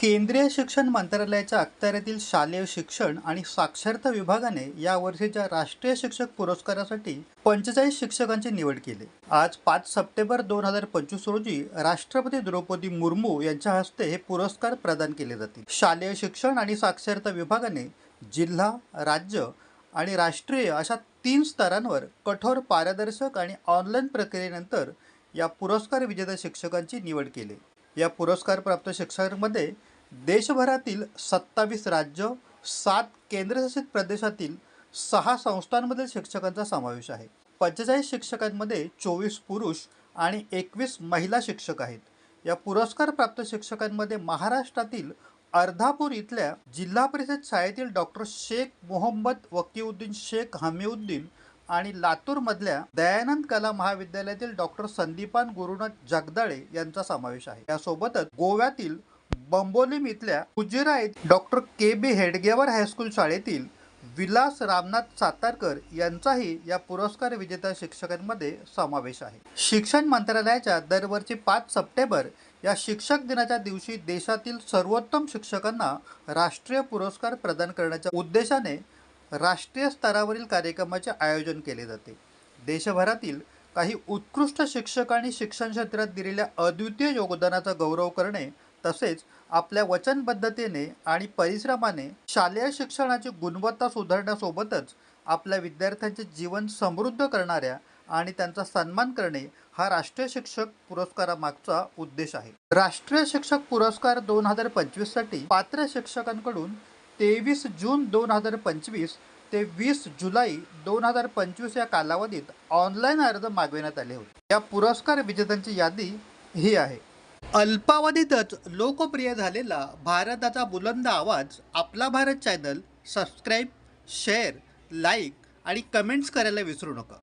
केंद्रीय शिक्षण मंत्रालयाच्या अखत्यारीतील शालेय शिक्षण आणि साक्षरता विभागाने या वर्षीच्या राष्ट्रीय शिक्षक पुरस्कारासाठी पंचेचाळीस शिक्षकांची निवड केली. आज पाच सप्टेंबर दोन हजार पंचवीस रोजी राष्ट्रपती द्रौपदी मुर्मू यांच्या हस्ते हे पुरस्कार प्रदान केले जातील. शालेय शिक्षण आणि साक्षरता विभागाने जिल्हा राज्य आणि राष्ट्रीय अशा तीन स्तरांवर कठोर पारदर्शक आणि ऑनलाईन प्रक्रियेनंतर या पुरस्कार विजेत्या शिक्षकांची निवड केली. या पुरस्कारप्राप्त शिक्षकांमध्ये देशभरातील सत्तावीस राज्य सात केंद्रशासित प्रदेशातील सहा संस्थांमधील शिक्षकांचा समावेश आहे. पंचेचाळीस शिक्षकांमध्ये चोवीस पुरुष आणि एकवीस महिला शिक्षक आहेत. या पुरस्कारप्राप्त शिक्षकांमध्ये महाराष्ट्रातील अर्धापूर इथल्या जिल्हा परिषद शाळेतील डॉक्टर शेख मोहम्मद वकीउद्दीन शेख हमीउद्दीन आणि लातूरमधल्या दयानंद कला महाविद्यालयातील डॉक्टर संदीपान गुरुनाथ जगदाळे यांचा समावेश आहे. यासोबतच गोव्यातील बंबोलीम इथल्या कुजिरा येथील doctor K B Hedgewar high school शाळेतील विलास रामनाथ सातारकर यांचाही या पुरस्कार विजेत्या शिक्षकांमध्ये समावेश आहे. शिक्षण मंत्रालयाच्या दरवर्षी पाच सप्टेंबर या शिक्षक दिनाच्या दिवशी देशातील सर्वोत्तम शिक्षकांना राष्ट्रीय पुरस्कार प्रदान करण्याच्या उद्देशाने राष्ट्रीय स्तरावरील कार्यक्रमाचे आयोजन केले जाते. देशभरातील काही उत्कृष्ट शिक्षकांनी शिक्षण क्षेत्रात दिलेल्या अद्वितीय योगदानाचा गौरव करणे तसेच आपल्या वचनबद्धतेने आणि परिश्रमाने शालेय शिक्षणाची गुणवत्ता सुधारण्यासोबतच आपल्या विद्यार्थ्यांचे जीवन समृद्ध करणाऱ्या आणि त्यांचा सन्मान करणे हा राष्ट्रीय शिक्षक पुरस्कारामागचा उद्देश आहे. राष्ट्रीय शिक्षक पुरस्कार दोन हजार पंचवीससाठी पात्र शिक्षकांकडून तेवीस जून दोन हजार पंचवीस ते वीस जुलै दोन हजार पंचवीस या कालावधीत ऑनलाईन अर्ज मागविण्यात आले होते. या पुरस्कार विजेत्यांची यादी ही आहे. अल्पावधीतच लोकप्रिय झालेला भारताचा बुलंद आवाज आपला Bharat channel subscribe share like आणि कमेंट्स करायला विसरू नका.